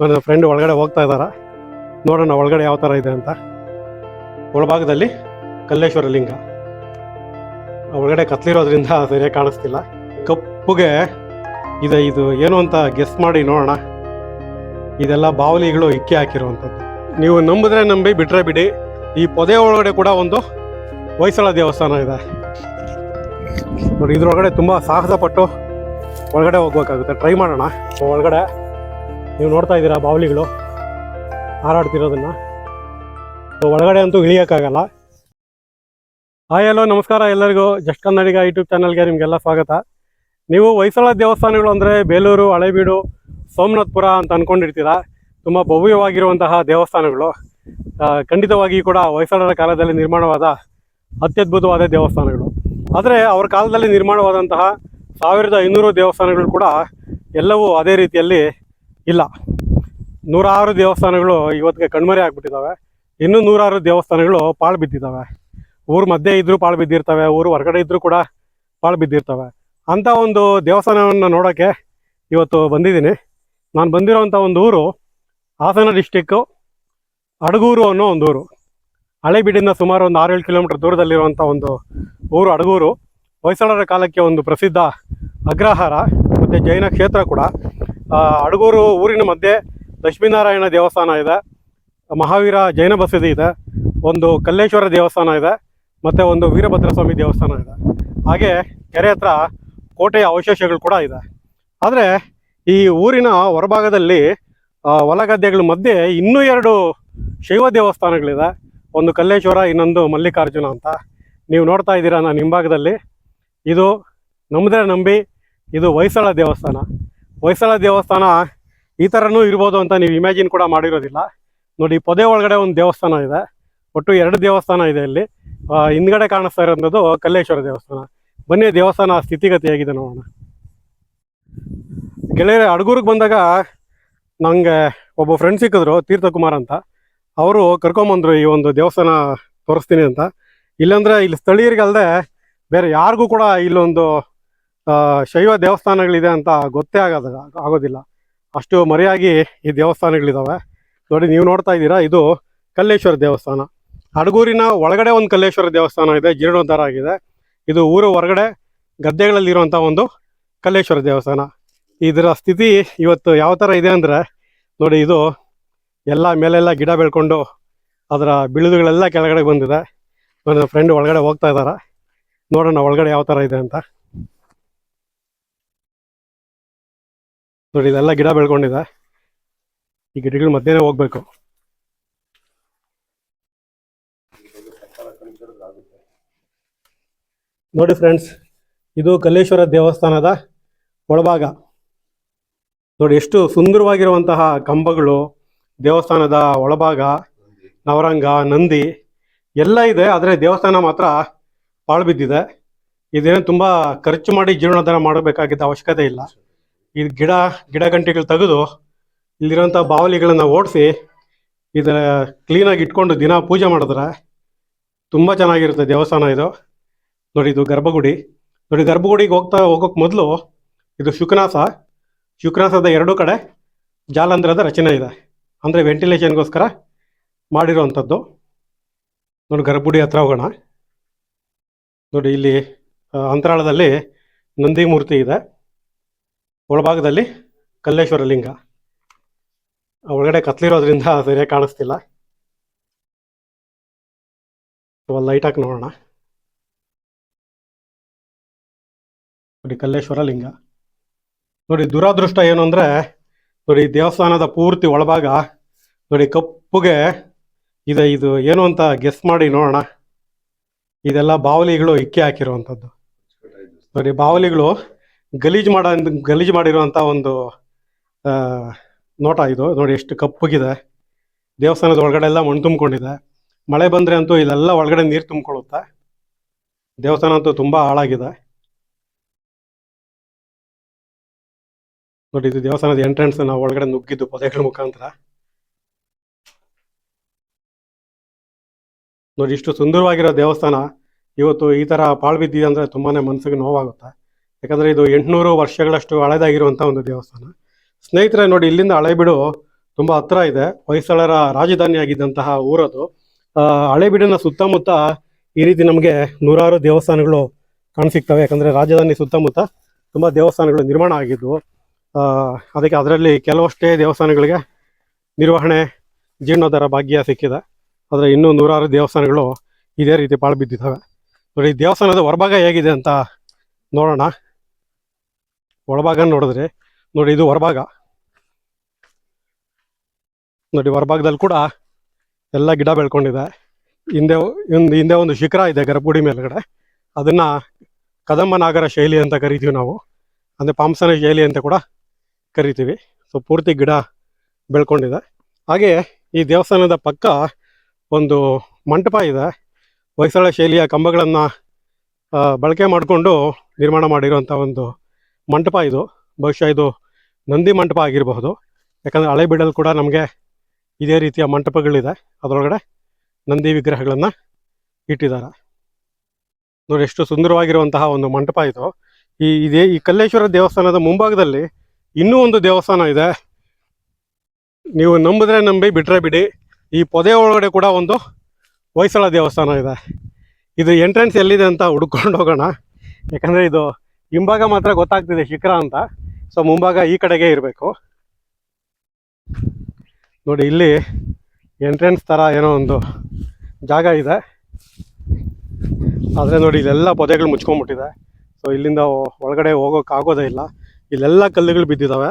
ನನ್ನ ಫ್ರೆಂಡ್ ಒಳಗಡೆ ಹೋಗ್ತಾ ಇದ್ದಾರೆ? ನೋಡೋಣ ಒಳಗಡೆ ಯಾವ ಥರ ಇದೆ ಅಂತ. ಒಳಭಾಗದಲ್ಲಿ ಕಲ್ಲೇಶ್ವರ ಲಿಂಗ. ಒಳಗಡೆ ಕತ್ಲಿರೋದ್ರಿಂದ ಸರಿಯಾಗಿ ಕಾಣಿಸ್ತಿಲ್ಲ. ಕಪ್ಪುಗೆ ಇದೆ ಇದು. ಏನು ಅಂತ ಗೆಸ್ ಮಾಡಿ ನೋಡೋಣ. ಇದೆಲ್ಲ ಬಾವಲಿಗಳು ಇಕ್ಕಿ ಹಾಕಿರುವಂಥದ್ದು. ನೀವು ನಂಬಿದ್ರೆ ನಂಬಿ, ಬಿಟ್ರೆ ಬಿಡಿ. ಈ ಪೊದೆ ಒಳಗಡೆ ಕೂಡ ಒಂದು ಹೊಯ್ಸಳ ದೇವಸ್ಥಾನ ಇದೆ. ನೋಡಿ, ಇದ್ರೊಳಗಡೆ ತುಂಬ ಸಾಹಸ ಪಟ್ಟು ಒಳಗಡೆ ಹೋಗ್ಬೇಕಾಗುತ್ತೆ. ಟ್ರೈ ಮಾಡೋಣ. ಒಳಗಡೆ ನೀವು ನೋಡ್ತಾ ಇದ್ದೀರಾ ಬಾವಲಿಗಳು ಹಾರಾಡ್ತಿರೋದನ್ನು? ಸೊ, ಒಳಗಡೆ ಅಂತೂ ಇಳಿಯೋಕ್ಕಾಗಲ್ಲ. ಹಾಯ್ ಹಲೋ ನಮಸ್ಕಾರ ಎಲ್ಲರಿಗೂ. ಜಸ್ಟ್ ಕನ್ನಡಿಗ ಯೂಟ್ಯೂಬ್ ಚಾನಲ್ಗೆ ನಿಮಗೆಲ್ಲ ಸ್ವಾಗತ. ನೀವು ಹೊಯ್ಸಳ ದೇವಸ್ಥಾನಗಳು ಅಂದರೆ ಬೇಲೂರು, ಹಳೆಬೀಡು, ಸೋಮನಾಥ್ಪುರ ಅಂತ ಅಂದ್ಕೊಂಡಿರ್ತೀರಾ ತುಂಬ ಭವ್ಯವಾಗಿರುವಂತಹ ದೇವಸ್ಥಾನಗಳು. ಖಂಡಿತವಾಗಿ ಕೂಡ ಹೊಯ್ಸಳರ ಕಾಲದಲ್ಲಿ ನಿರ್ಮಾಣವಾದ ಅತ್ಯದ್ಭುತವಾದ ದೇವಸ್ಥಾನಗಳು. ಆದರೆ ಅವರ ಕಾಲದಲ್ಲಿ ನಿರ್ಮಾಣವಾದಂತಹ ಸಾವಿರದ ಐನೂರು ದೇವಸ್ಥಾನಗಳು ಕೂಡ ಎಲ್ಲವೂ ಅದೇ ರೀತಿಯಲ್ಲಿ ಇಲ್ಲ. ನೂರಾರು ದೇವಸ್ಥಾನಗಳು ಇವತ್ತಿಗೆ ಕಣ್ಮರೆ ಆಗ್ಬಿಟ್ಟಿದ್ದಾವೆ ಇನ್ನೂ ನೂರಾರು ದೇವಸ್ಥಾನಗಳು ಪಾಳು ಬಿದ್ದಿದ್ದಾವೆ ಊರು ಮಧ್ಯೆ ಇದ್ರೂ ಪಾಳು ಬಿದ್ದಿರ್ತವೆ, ಊರು ಹೊರಗಡೆ ಇದ್ರೂ ಕೂಡ ಪಾಳು ಬಿದ್ದಿರ್ತವೆ. ಅಂಥ ಒಂದು ದೇವಸ್ಥಾನವನ್ನು ನೋಡೋಕ್ಕೆ ಇವತ್ತು ಬಂದಿದ್ದೀನಿ. ನಾನು ಬಂದಿರೋವಂಥ ಒಂದು ಊರು ಹಾಸನ ಡಿಸ್ಟಿಕ್ಕು ಅಡಗೂರು ಅನ್ನೋ ಒಂದು ಊರು. ಹಳೆಬೀಡಿಂದ ಸುಮಾರು ಒಂದು ಆರೇಳು ಕಿಲೋಮೀಟರ್ ದೂರದಲ್ಲಿರುವಂಥ ಒಂದು ಊರು ಅಡಗೂರು. ಹೊಯ್ಸಳರ ಕಾಲಕ್ಕೆ ಒಂದು ಪ್ರಸಿದ್ಧ ಅಗ್ರಹಾರ, ಮತ್ತು ಜೈನ ಕ್ಷೇತ್ರ ಕೂಡ. ಅಡಗೂರು ಊರಿನ ಮಧ್ಯೆ ಲಕ್ಷ್ಮೀನಾರಾಯಣ ದೇವಸ್ಥಾನ ಇದೆ. ಮಹಾವೀರ ಜೈನ ಬಸದಿ ಇದೆ. ಒಂದು ಕಲ್ಲೇಶ್ವರ ದೇವಸ್ಥಾನ ಇದೆ. ಮತ್ತು ಒಂದು ವೀರಭದ್ರಸ್ವಾಮಿ ದೇವಸ್ಥಾನ ಇದೆ. ಹಾಗೆ ಕೆರೆ ಹತ್ರ ಕೋಟೆಯ ಅವಶೇಷಗಳು ಕೂಡ ಇದೆ. ಆದರೆ ಈ ಊರಿನ ಹೊರಭಾಗದಲ್ಲಿ ಹೊಲ ಗದ್ದೆಗಳ ಮಧ್ಯೆ ಇನ್ನೂ ಎರಡು ಶೈವ ದೇವಸ್ಥಾನಗಳಿದೆ. ಒಂದು ಕಲ್ಲೇಶ್ವರ, ಇನ್ನೊಂದು ಮಲ್ಲಿಕಾರ್ಜುನ ಅಂತ. ನೀವು ನೋಡ್ತಾ ಇದ್ದೀರಾ ನಾನು ಹಿಂಭಾಗದಲ್ಲಿ. ಇದು ನಮ್ಮದೇ ನಂಬಿ, ಇದು ಹೊಯ್ಸಳ ದೇವಸ್ಥಾನ. ಹೊಯ್ಸಳ ದೇವಸ್ಥಾನ ಈ ಥರನೂ ಇರ್ಬೋದು ಅಂತ ನೀವು ಇಮ್ಯಾಜಿನ್ ಕೂಡ ಮಾಡಿರೋದಿಲ್ಲ. ನೋಡಿ, ಪೊದೆ ಒಳಗಡೆ ಒಂದು ದೇವಸ್ಥಾನ ಇದೆ. ಒಟ್ಟು ಎರಡು ದೇವಸ್ಥಾನ ಇದೆ ಇಲ್ಲಿ. ಹಿಂದ್ಗಡೆ ಕಾಣಿಸ್ತಾ ಇರೋಂಥದ್ದು ಕಲ್ಲೇಶ್ವರ ದೇವಸ್ಥಾನ. ಬನ್ನಿ, ದೇವಸ್ಥಾನ ಸ್ಥಿತಿಗತಿ ಆಗಿದೆ ನೋಡೋಣ. ಗೆಳೆಯರೆ ಅಡಗೂರಿಗೆ ಬಂದಾಗ ನನಗೆ ಒಬ್ಬ ಫ್ರೆಂಡ್ ಸಿಕ್ಕಿದ್ರು, ತೀರ್ಥಕುಮಾರ್ ಅಂತ. ಅವರು ಕರ್ಕೊಂಬಂದರು ಈ ಒಂದು ದೇವಸ್ಥಾನ ತೋರಿಸ್ತೀನಿ ಅಂತ. ಇಲ್ಲಾಂದರೆ ಇಲ್ಲಿ ಸ್ಥಳೀಯರಿಗಲ್ಲದೆ ಬೇರೆ ಯಾರಿಗೂ ಕೂಡ ಇಲ್ಲೊಂದು ಶೈವ ದೇವಸ್ಥಾನಗಳಿದೆ ಅಂತ ಗೊತ್ತೇ ಆಗೋದ, ಆಗೋದಿಲ್ಲ. ಅಷ್ಟು ಮರೆಯಾಗಿ ಈ ದೇವಸ್ಥಾನಗಳಿದ್ದಾವೆ ನೋಡಿ, ನೀವು ನೋಡ್ತಾ ಇದ್ದೀರಾ, ಇದು ಕಲ್ಲೇಶ್ವರ ದೇವಸ್ಥಾನ. ಅಡಗೂರಿನ ಒಳಗಡೆ ಒಂದು ಕಲ್ಲೇಶ್ವರ ದೇವಸ್ಥಾನ ಇದೆ, ಜೀರ್ಣೋದ್ಧಾರ ಆಗಿದೆ. ಇದು ಊರು ಹೊರಗಡೆ ಗದ್ದೆಗಳಲ್ಲಿರುವಂಥ ಒಂದು ಕಲ್ಲೇಶ್ವರ ದೇವಸ್ಥಾನ. ಇದರ ಸ್ಥಿತಿ ಇವತ್ತು ಯಾವ ಥರ ಇದೆ ಅಂದರೆ, ನೋಡಿ, ಇದು ಎಲ್ಲ ಮೇಲೆಲ್ಲ ಗಿಡ ಬೆಳ್ಕೊಂಡು ಅದರ ಬಿಳಿದುಗಳೆಲ್ಲ ಕೆಳಗಡೆ ಬಂದಿದೆ. ನನ್ನ ಫ್ರೆಂಡ್ ಒಳಗಡೆ ಹೋಗ್ತಾ ಇದ್ದಾರೆ. ನೋಡೋಣ ಒಳಗಡೆ ಯಾವ ಥರ ಇದೆ ಅಂತ. ನೋಡಿ, ಇದೆಲ್ಲ ಗಿಡ ಬೆಳ್ಕೊಂಡಿದೆ. ಈ ಗಿಡಗಳ ಮಧ್ಯೆನೇ ಹೋಗ್ಬೇಕು. ನೋಡಿ ಫ್ರೆಂಡ್ಸ್ ಇದು ಕಲ್ಲೇಶ್ವರ ದೇವಸ್ಥಾನದ ಒಳಭಾಗ. ನೋಡಿ, ಎಷ್ಟು ಸುಂದರವಾಗಿರುವಂತಹ ಕಂಬಗಳು, ದೇವಸ್ಥಾನದ ಒಳಭಾಗ, ನವರಂಗ, ನಂದಿ, ಎಲ್ಲ ಇದೆ. ಆದರೆ ದೇವಸ್ಥಾನ ಮಾತ್ರ ಪಾಳು ಬಿದ್ದಿದೆ. ಇದೇನು ತುಂಬ ಖರ್ಚು ಮಾಡಿ ಜೀರ್ಣೋದ್ಧಾರ ಮಾಡಬೇಕಾಗಿದ್ದ ಅವಶ್ಯಕತೆ ಇಲ್ಲ. ಈ ಗಿಡ ಗಿಡ ಗಂಟೆಗಳು ತೆಗೆದು ಇಲ್ಲಿರೋಂಥ ಬಾವಲಿಗಳನ್ನು ಓಡಿಸಿ ಇದರ ಕ್ಲೀನಾಗಿ ಇಟ್ಕೊಂಡು ದಿನ ಪೂಜೆ ಮಾಡಿದ್ರೆ ತುಂಬ ಚೆನ್ನಾಗಿರುತ್ತೆ ದೇವಸ್ಥಾನ ಇದು. ನೋಡಿ, ಇದು ಗರ್ಭಗುಡಿ. ನೋಡಿ, ಗರ್ಭಗುಡಿಗೆ ಹೋಗ್ತಾ ಹೋಗೋಕೆ ಮೊದಲು ಇದು ಶುಕನಾಸ ಶುಕನಾಸದ ಎರಡೂ ಕಡೆ ಜಾಲಂದ್ರದ ರಚನೆ ಇದೆ. ಅಂದರೆ ವೆಂಟಿಲೇಷನ್ಗೋಸ್ಕರ ಮಾಡಿರೋವಂಥದ್ದು. ನೋಡಿ, ಗರ್ಭಗುಡಿ ಹತ್ರ ಹೋಗೋಣ. ನೋಡಿ, ಇಲ್ಲಿ ಅಂತರಾಳದಲ್ಲಿ ನಂದಿ ಮೂರ್ತಿ ಇದೆ. ಒಳಭಾಗದಲ್ಲಿ ಕಲ್ಲೇಶ್ವರ ಲಿಂಗ. ಒಳಗಡೆ ಕತ್ಲಿರೋದ್ರಿಂದ ಸರಿಯಾಗಿ ಕಾಣಿಸ್ತಿಲ್ಲ. ಲೈಟ್ ಹಾಕಿ ನೋಡೋಣ. ನೋಡಿ, ಕಲ್ಲೇಶ್ವರ ಲಿಂಗ. ನೋಡಿ, ದುರಾದೃಷ್ಟ ಏನು ಅಂದರೆ, ನೋಡಿ, ದೇವಸ್ಥಾನದ ಪೂರ್ತಿ ಒಳಭಾಗ, ನೋಡಿ, ಕಪ್ಪುಗೆ ಇದೆ, ಇದು ಏನು ಅಂತ ಗೆಸ್ ಮಾಡಿ ನೋಡೋಣ. ಇದೆಲ್ಲ ಬಾವಲಿಗಳು ಇಕ್ಕಿ ಹಾಕಿರುವಂಥದ್ದು ನೋಡಿ, ಬಾವಲಿಗಳು ಗಲೀಜು ಮಾಡೋ, ಗಲೀಜು ಮಾಡಿರುವಂಥ ಒಂದು ನೋಟ ಇದು. ನೋಡಿ ಎಷ್ಟು ಕಪ್ಪುಗಿದೆ ದೇವಸ್ಥಾನದ ಒಳಗಡೆ ಎಲ್ಲ ಮಣ್ಣು ತುಂಬಿಕೊಂಡಿದೆ. ಮಳೆ ಬಂದರೆ ಅಂತೂ ಇಲ್ಲೆಲ್ಲ ಒಳಗಡೆ ನೀರು ತುಂಬಿಕೊಳ್ಳುತ್ತೆ. ದೇವಸ್ಥಾನ ಅಂತೂ ತುಂಬ ಹಾಳಾಗಿದೆ. ನೋಡಿ, ಇದು ದೇವಸ್ಥಾನದ ಎಂಟ್ರೆನ್ಸ್ ನಾವು ಒಳಗಡೆ ನುಗ್ಗಿದ್ದು ಪೊದೆಗಳ ಮುಖಾಂತರ. ನೋಡಿ, ಇಷ್ಟು ಸುಂದರವಾಗಿರೋ ದೇವಸ್ಥಾನ, ಇವತ್ತು ಈ ಥರ ಪಾಳು ಬಿದ್ದಿದೆ ಅಂದರೆ ತುಂಬಾ ಮನಸ್ಸಿಗೆ ನೋವಾಗುತ್ತೆ. ಯಾಕಂದರೆ ಇದು ಎಂಟುನೂರು ವರ್ಷಗಳಷ್ಟು ಹಳೆದಾಗಿರುವಂಥ ಒಂದು ದೇವಸ್ಥಾನ. ಸ್ನೇಹಿತರೆ ನೋಡಿ, ಇಲ್ಲಿಂದ ಹಳೆಬೀಡು ತುಂಬ ಹತ್ರ ಇದೆ. ಹೊಯ್ಸಳರ ರಾಜಧಾನಿಯಾಗಿದ್ದಂತಹ ಊರದು. ಹಳೇಬೀಡಿನ ಸುತ್ತಮುತ್ತ ಈ ರೀತಿ ನಮಗೆ ನೂರಾರು ದೇವಸ್ಥಾನಗಳು ಕಾಣಸಿಗ್ತವೆ. ಯಾಕಂದರೆ ರಾಜಧಾನಿ ಸುತ್ತಮುತ್ತ ತುಂಬ ದೇವಸ್ಥಾನಗಳು ನಿರ್ಮಾಣ ಆಗಿದ್ದವು ಅದಕ್ಕೆ ಅದರಲ್ಲಿ ಕೆಲವಷ್ಟೇ ದೇವಸ್ಥಾನಗಳಿಗೆ ನಿರ್ವಹಣೆ ಜೀರ್ಣೋದ್ಧಾರ ಭಾಗ್ಯ ಸಿಕ್ಕಿದೆ. ಆದರೆ ಇನ್ನೂ ನೂರಾರು ದೇವಸ್ಥಾನಗಳು ಇದೇ ರೀತಿ ಪಾಳು ಬಿದ್ದಿದ್ದಾವೆ. ನೋಡಿ ದೇವಸ್ಥಾನದ ಹೊರಭಾಗ ಹೇಗಿದೆ ಅಂತ ನೋಡೋಣ. ಒಳಭಾಗ ನೋಡಿದ್ರೆ, ನೋಡಿ ಇದು ಹೊರಭಾಗ. ನೋಡಿ ಹೊರಭಾಗದಲ್ಲಿ ಕೂಡ ಎಲ್ಲ ಗಿಡ ಬೆಳ್ಕೊಂಡಿದೆ. ಹಿಂದೆ ಒಂದು ಹಿಂದೆ ಒಂದು ಶಿಖರ ಇದೆ ಗರ್ಭಗುಡಿ ಮೇಲ್ಗಡೆ. ಅದನ್ನ ಕದಂಬ ನಾಗರ ಶೈಲಿ ಅಂತ ಕರಿತೀವಿ ನಾವು. ಅಂದರೆ ಪಾಂಸನ ಶೈಲಿ ಅಂತ ಕೂಡ ಕರಿತೀವಿ. ಸೊ ಪೂರ್ತಿ ಗಿಡ ಬೆಳ್ಕೊಂಡಿದೆ. ಹಾಗೆ ಈ ದೇವಸ್ಥಾನದ ಪಕ್ಕ ಒಂದು ಮಂಟಪ ಇದೆ. ಹೊಯ್ಸಳ ಶೈಲಿಯ ಕಂಬಗಳನ್ನು ಬಳಕೆ ಮಾಡಿಕೊಂಡು ನಿರ್ಮಾಣ ಮಾಡಿರುವಂಥ ಒಂದು ಮಂಟಪ ಇದು. ಬಹುಶಃ ಇದು ನಂದಿ ಮಂಟಪ ಆಗಿರಬಹುದು. ಯಾಕಂದರೆ ಹಳೆಬೀಡಲ್ಲಿ ಕೂಡ ನಮಗೆ ಇದೇ ರೀತಿಯ ಮಂಟಪಗಳಿದೆ. ಅದರೊಳಗಡೆ ನಂದಿ ವಿಗ್ರಹಗಳನ್ನು ಇಟ್ಟಿದ್ದಾರೆ. ನೋಡಿ, ಎಷ್ಟು ಸುಂದರವಾಗಿರುವಂತಹ ಒಂದು ಮಂಟಪ ಇದು. ಈ ಇದೇ ಈ ಕಲ್ಲೇಶ್ವರ ದೇವಸ್ಥಾನದ ಮುಂಭಾಗದಲ್ಲಿ ಇನ್ನೂ ಒಂದು ದೇವಸ್ಥಾನ ಇದೆ. ನೀವು ನಂಬಿದ್ರೆ ನಂಬಿ ಬಿಟ್ಟರೆ ಬಿಡಿ. ಈ ಪೊದೆ ಒಳಗಡೆ ಕೂಡ ಒಂದು ಹೊಯ್ಸಳ ದೇವಸ್ಥಾನ ಇದೆ. ಇದು ಎಂಟ್ರೆನ್ಸ್ ಎಲ್ಲಿದೆ ಅಂತ ಹುಡ್ಕೊಂಡು ಹೋಗೋಣ. ಯಾಕಂದರೆ ಇದು ಹಿಂಭಾಗ ಮಾತ್ರ ಗೊತ್ತಾಗ್ತಿದೆ ಶಿಖರ ಅಂತ. ಸೊ ಮುಂಭಾಗ ಈ ಕಡೆಗೆ ಇರಬೇಕು. ನೋಡಿ, ಇಲ್ಲಿ ಎಂಟ್ರೆನ್ಸ್ ಥರ ಏನೋ ಒಂದು ಜಾಗ ಇದೆ. ಆದರೆ ನೋಡಿ, ಇಲ್ಲೆಲ್ಲ ಪೊದೆಗಳು ಮುಚ್ಕೊಂಬಿಟ್ಟಿದೆ ಸೊ ಇಲ್ಲಿಂದ ಒಳಗಡೆ ಹೋಗೋಕ್ಕಾಗೋದೇ ಇಲ್ಲ. ಇಲ್ಲೆಲ್ಲ ಕಲ್ಲುಗಳು ಬಿದ್ದಿದ್ದಾವೆ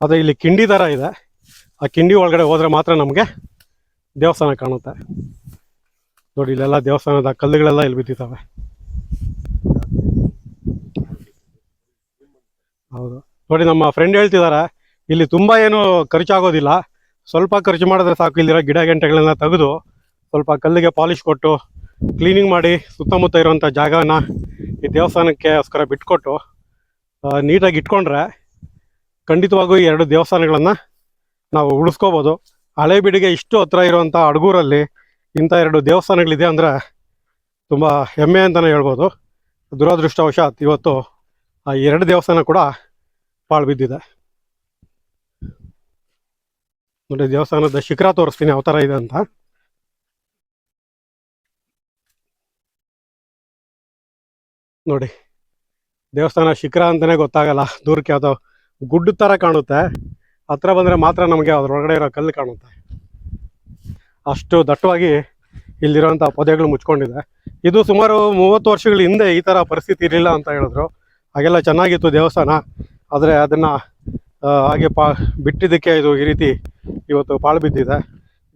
ಆದರೆ ಇಲ್ಲಿ ಕಿಂಡಿ ಥರ ಇದೆ. ಆ ಕಿಂಡಿ ಒಳಗಡೆ ಹೋದರೆ ಮಾತ್ರ ನಮಗೆ ದೇವಸ್ಥಾನ ಕಾಣುತ್ತೆ. ನೋಡಿ, ಇಲ್ಲೆಲ್ಲ ದೇವಸ್ಥಾನದ ಕಲ್ಲುಗಳೆಲ್ಲ ಇಲ್ಲಿ ಬಿದ್ದಿದ್ದಾವೆ ಹೌದು ನೋಡಿ ನಮ್ಮ ಫ್ರೆಂಡ್ ಹೇಳ್ತಿದ್ದಾರೆ ಇಲ್ಲಿ ತುಂಬ ಏನು ಖರ್ಚಾಗೋದಿಲ್ಲ. ಸ್ವಲ್ಪ ಖರ್ಚು ಮಾಡಿದ್ರೆ ಸಾಕು, ಇಲ್ಲಿರೋ ಗಿಡ ಗಂಟೆಗಳನ್ನ ತೆಗೆದು ಸ್ವಲ್ಪ ಕಲ್ಲಿಗೆ ಪಾಲಿಶ್ ಕೊಟ್ಟು ಕ್ಲೀನಿಂಗ್ ಮಾಡಿ ಸುತ್ತಮುತ್ತ ಇರುವಂಥ ಜಾಗನ ಈ ದೇವಸ್ಥಾನಕ್ಕೋಸ್ಕರ ಬಿಟ್ಕೊಟ್ಟು ನೀಟಾಗಿ ಇಟ್ಕೊಂಡ್ರೆ ಖಂಡಿತವಾಗೂ ಈ ಎರಡು ದೇವಸ್ಥಾನಗಳನ್ನು ನಾವು ಉಳಿಸ್ಕೋಬೋದು. ಹಳೆಬೀಡಿಗೆ ಇಷ್ಟು ಹತ್ರ ಇರುವಂಥ ಅಡಗೂರಲ್ಲಿ ಇಂಥ ಎರಡು ದೇವಸ್ಥಾನಗಳಿದೆ ಅಂದರೆ ತುಂಬ ಹೆಮ್ಮೆ ಅಂತಲೇ ಹೇಳ್ಬೋದು. ದುರದೃಷ್ಟವಶಾತ್ ಇವತ್ತು ಆ ಎರಡು ದೇವಸ್ಥಾನ ಕೂಡ ಪಾಳು ಬಿದ್ದಿದೆ. ನೋಡಿ ದೇವಸ್ಥಾನದ ಶಿಖರ ತೋರಿಸ್ತೀನಿ ಯಾವ ಥರ ಇದೆ ಅಂತ. ನೋಡಿ, ದೇವಸ್ಥಾನ ಶಿಖರ ಅಂತಲೇ ಗೊತ್ತಾಗಲ್ಲ. ದೂರಕ್ಕೆ ಯಾವುದೋ ಗುಡ್ಡ ಥರ ಕಾಣುತ್ತೆ. ಹತ್ರ ಬಂದರೆ ಮಾತ್ರ ನಮಗೆ ಅದರೊಳಗಡೆ ಇರೋ ಕಲ್ಲು ಕಾಣುತ್ತೆ. ಅಷ್ಟು ದಟ್ಟವಾಗಿ ಇಲ್ಲಿರುವಂಥ ಪೊದೆಗಳು ಮುಚ್ಕೊಂಡಿದೆ. ಇದು ಸುಮಾರು ಮೂವತ್ತು ವರ್ಷಗಳ ಹಿಂದೆ ಈ ಥರ ಪರಿಸ್ಥಿತಿ ಇರಲಿಲ್ಲ ಅಂತ ಹೇಳಿದ್ರು. ಹಾಗೆಲ್ಲ ಚೆನ್ನಾಗಿತ್ತು ದೇವಸ್ಥಾನ. ಆದರೆ ಅದನ್ನು ಹಾಗೆ ಪಾ, ಬಿಟ್ಟಿದ್ದಕ್ಕೆ ಇದು ಈ ರೀತಿ ಇವತ್ತು ಪಾಳು ಬಿದ್ದಿದೆ.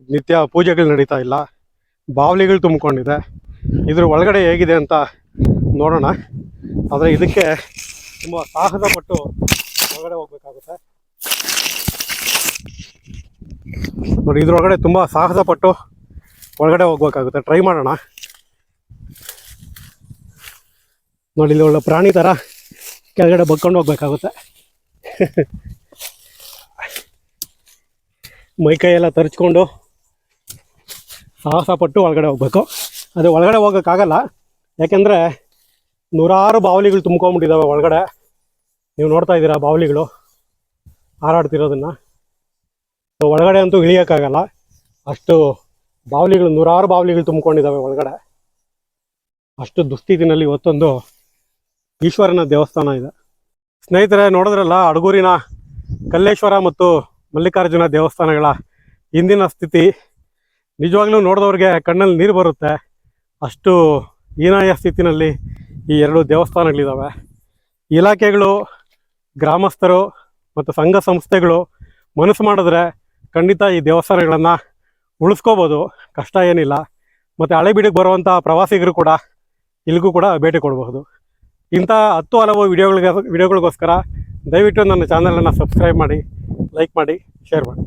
ನಿತ್ಯ ಪೂಜೆಗಳು ನಡೀತಾ ಇಲ್ಲ. ಬಾವಲಿಗಳು ತುಂಬಿಕೊಂಡಿದೆ. ಇದ್ರ ಒಳಗಡೆ ಹೇಗಿದೆ ಅಂತ ನೋಡೋಣ. ಆದರೆ ಇದಕ್ಕೆ ತುಂಬ ಸಾಹಸ ಪಟ್ಟು ಒಳಗಡೆ ಹೋಗ್ಬೇಕಾಗುತ್ತೆ. ನೋಡಿ, ಇದ್ರೊಳಗಡೆ ತುಂಬ ಸಾಹಸ ಪಟ್ಟು ಒಳಗಡೆ ಹೋಗ್ಬೇಕಾಗುತ್ತೆ. ಟ್ರೈ ಮಾಡೋಣ. ನೋಡಿ ಇಲ್ಲಿ ಒಳ್ಳೆ ಪ್ರಾಣಿ ಥರ ಕೆಳಗಡೆ ಬಗ್ಕೊಂಡು ಹೋಗ್ಬೇಕಾಗುತ್ತೆ. ಮೈಕೈ ಎಲ್ಲ ತರಿಸ್ಕೊಂಡು ಸಾಹಸ ಪಟ್ಟು ಒಳಗಡೆ ಹೋಗ್ಬೇಕು. ಅದು ಒಳಗಡೆ ಹೋಗೋಕ್ಕಾಗಲ್ಲ. ಯಾಕೆಂದರೆ ನೂರಾರು ಬಾವಲಿಗಳು ತುಂಬ್ಕೊಂಬಿಟ್ಟಿದ್ದಾವೆ ಒಳಗಡೆ. ನೀವು ನೋಡ್ತಾ ಇದ್ದೀರಾ ಬಾವಲಿಗಳು ಹಾರಾಡ್ತಿರೋದನ್ನು. ಸೊ, ಒಳಗಡೆ ಅಂತೂ ಇಳಿಯೋಕ್ಕಾಗಲ್ಲ. ಅಷ್ಟು ಬಾವಲಿಗಳು, ನೂರಾರು ಬಾವಲಿಗಳು ತುಂಬ್ಕೊಂಡಿದ್ದಾವೆ ಒಳಗಡೆ. ಅಷ್ಟು ದುಸ್ಥಿತಿನಲ್ಲಿ ಇವತ್ತೊಂದು ಈಶ್ವರನ ದೇವಸ್ಥಾನ ಇದೆ. ಸ್ನೇಹಿತರೆ, ನೋಡಿದ್ರಲ್ಲ, ಅಡಗೂರಿನ ಕಲ್ಲೇಶ್ವರ ಮತ್ತು ಮಲ್ಲಿಕಾರ್ಜುನ ದೇವಸ್ಥಾನಗಳ ಇಂದಿನ ಸ್ಥಿತಿ. ನಿಜವಾಗ್ಲೂ ನೋಡಿದವ್ರಿಗೆ ಕಣ್ಣಲ್ಲಿ ನೀರು ಬರುತ್ತೆ. ಅಷ್ಟು ಹೀನಾಯ ಸ್ಥಿತಿನಲ್ಲಿ ಈ ಎರಡು ದೇವಸ್ಥಾನಗಳಿದ್ದಾವೆ ಇಲಾಖೆಗಳು, ಗ್ರಾಮಸ್ಥರು ಮತ್ತು ಸಂಘ ಸಂಸ್ಥೆಗಳು ಮನಸ್ಸು ಮಾಡಿದ್ರೆ ಖಂಡಿತ ಈ ದೇವಸ್ಥಾನಗಳನ್ನು ಉಳಿಸ್ಕೋಬೋದು. ಕಷ್ಟ ಏನಿಲ್ಲ. ಮತ್ತು ಹಳೆಬೀಡಿಗೆ ಬರುವಂಥ ಪ್ರವಾಸಿಗರು ಕೂಡ ಇಲ್ಲಿಗೂ ಕೂಡ ಭೇಟಿ ಕೊಡಬಹುದು. ಇಂಥ ಹತ್ತು ಹಲವು ವಿಡಿಯೋಗಳಿಗೆ ವಿಡಿಯೋಗಳಿಗೋಸ್ಕರ ದಯವಿಟ್ಟು ನನ್ನ ಚಾನಲನ್ನು ಸಬ್ಸ್ಕ್ರೈಬ್ ಮಾಡಿ ಲೈಕ್ ಮಾಡಿ ಶೇರ್ ಮಾಡಿ.